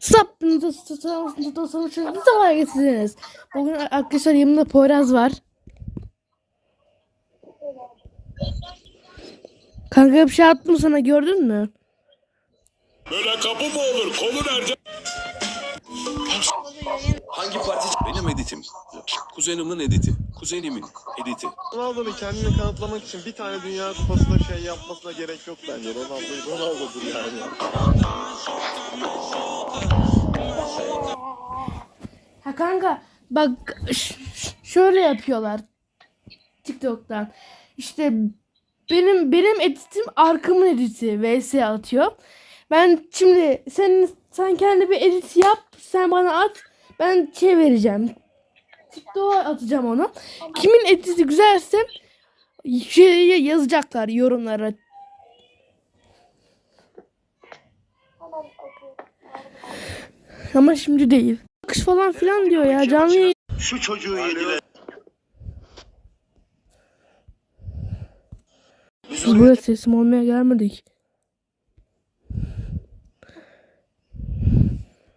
Stop. Sonuçlarınızı da getirdiniz. Bugün arkadaşlar yanımda Poyraz var. Kanka bir şey attım sana gördün mü? Böyle kapı mı olur? Kolu nerede? Hangi parti? Benim editim. Kuzenimin editi. Kuzenimin editi. Ronaldo'nun kendini kanıtlamak için bir tane Dünya Kupası'nda şey yapmasına gerek yok bence. Ronaldo Ronaldo'dur yani. Ha kanka bak şöyle yapıyorlar TikTok'tan. İşte benim benim editim arkamın editi vs atıyor. Ben şimdi sen sen kendi bir edit yap, sen bana at. Ben şey vereceğim. TikTok'a atacağım onu. Kimin editi güzelse şey yazacaklar yorumlara. Ama şimdi değil. Akış falan filan diyor ya. Canlı Şu çocuğu yediler. Biz buraya teslim olmaya gelmedik.